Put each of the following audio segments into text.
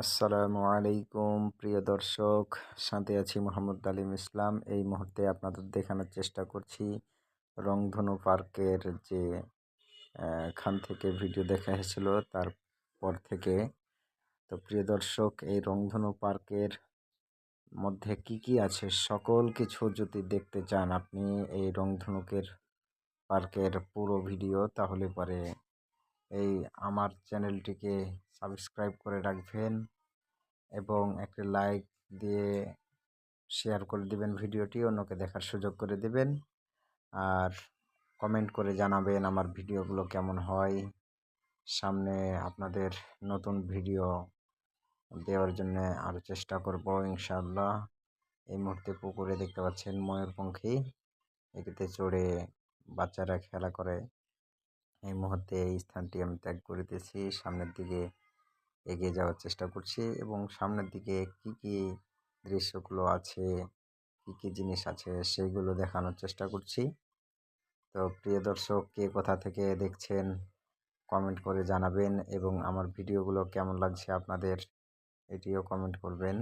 আসসালামু আলাইকুম, প্রিয় দর্শক। সাথে আছি মোহাম্মদ আলিম ইসলাম। এই মুহূর্তে আপনাদের দেখানোর চেষ্টা করছি রংধনু পার্কের যে খান থেকে ভিডিও দেখা হয়েছিল তারপর থেকে। তো প্রিয় দর্শক, এই রংধনু পার্কের মধ্যে কি কি আছে? সকল কিছু যদি দেখতে চান আপনি এই রংধনুকের পার্কের পুরো ভিডিও, তাহলে পরে এই আমার চ্যানেলটিকে সাবস্ক্রাইব করে রাখবেন এবং একটি লাইক দিয়ে শেয়ার করে দিবেন ভিডিওটি, অন্যকে দেখার সুযোগ করে দিবেন। আর কমেন্ট করে জানাবেন আমার ভিডিওগুলো কেমন হয়। সামনে আপনাদের নতুন ভিডিও দেওয়ার জন্য আরও চেষ্টা করব, ইনশাআল্লাহ। এই মুহূর্তে পুকুরে দেখতে পাচ্ছেন ময়ূরপঙ্খী। এটিতে চড়ে বাচ্চারা খেলা করে। এই মুহূর্তে এই স্থানটি আমি ত্যাগ করিতেছি সামনের দিকে এগিয়ে যাওয়ার চেষ্টা করছি এবং সামনের দিকে কি কি দৃশ্যগুলো আছে, কি কি জিনিস আছে সেইগুলো দেখানোর চেষ্টা করছি। তো প্রিয় দর্শক, কে কোথা থেকে দেখছেন কমেন্ট করে জানাবেন এবং আমার ভিডিওগুলো কেমন লাগছে আপনাদের, এটিও কমেন্ট করবেন।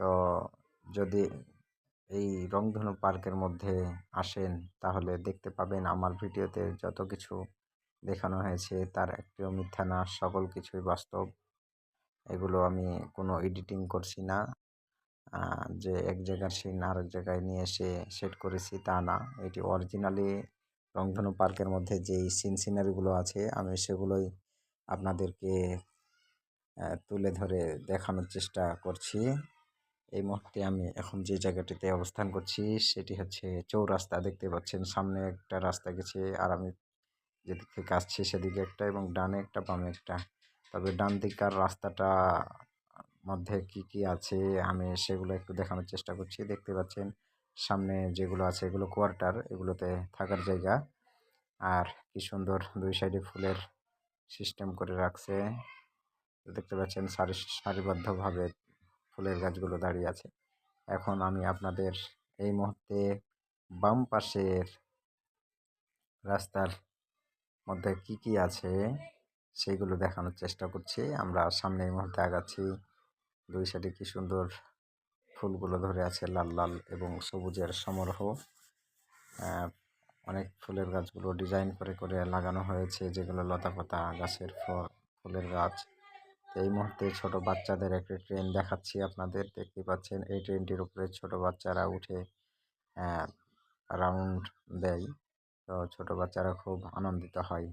তো যদি এই রংধনু পার্কের মধ্যে আসেন, তাহলে দেখতে পাবেন আমার ভিডিওতে যত কিছু দেখানো হয়েছে, তার একটিও মিথ্যা না, সকল কিছুই বাস্তব। এগুলো আমি কোনো এডিটিং করছি না। যে এক জায়গার সিন আরেক জায়গায় নিয়ে এসে সেট করেছি তা না। এটি অরিজিনালি রংধনু পার্কের মধ্যে যেই সিন সিনারিগুলো আছে, আমি সেগুলোই আপনাদেরকে তুলে ধরে দেখানোর চেষ্টা করছি। এই মুহূর্তে আমি এখন যে জায়গাটিতে অবস্থান করছি, সেটি হচ্ছে চৌরাস্তা। দেখতে পাচ্ছেন সামনে একটা রাস্তা গেছে, আর আমি যেদিক থেকে আসছি সেদিকে একটা এবং ডানে একটা, বামে একটা। তবে ডান দিককার রাস্তাটা মধ্যে কি কি আছে, আমি সেগুলো একটু দেখানোর চেষ্টা করছি। দেখতে পাচ্ছেন সামনে যেগুলো আছে, এগুলো কোয়ার্টার, এগুলোতে থাকার জায়গা। আর কি সুন্দর দুই সাইডে ফুলের সিস্টেম করে রাখছে। দেখতে পাচ্ছেন সারি, সারিবদ্ধভাবে ফুলের গাছগুলো দাঁড়িয়ে আছে। এখন আমি আপনাদের এই মুহূর্তে বাম পাশের রাস্তার মধ্যে কি কি আছে সেইগুলো দেখানোর চেষ্টা করছি। আমরা সামনে এই মুহূর্তে আগাচ্ছি। দুই সাইডে কি সুন্দর ফুলগুলো ধরে আছে, লাল লাল এবং সবুজের সমারোহ। অনেক ফুলের গাছগুলো ডিজাইন করে করে লাগানো হয়েছে, যেগুলো লতা পাতা গাছের ফুলের গাছ। এই মুহূর্তে ছোট বাচ্চাদের একটি ট্রেন দেখাচ্ছি আপনাদের। দেখতে পাচ্ছেন, এই ট্রেনটির উপরে ছোট বাচ্চারা উঠে রাউন্ড দেয়। তো ছোট বাচ্চারা খুব আনন্দিত হয়।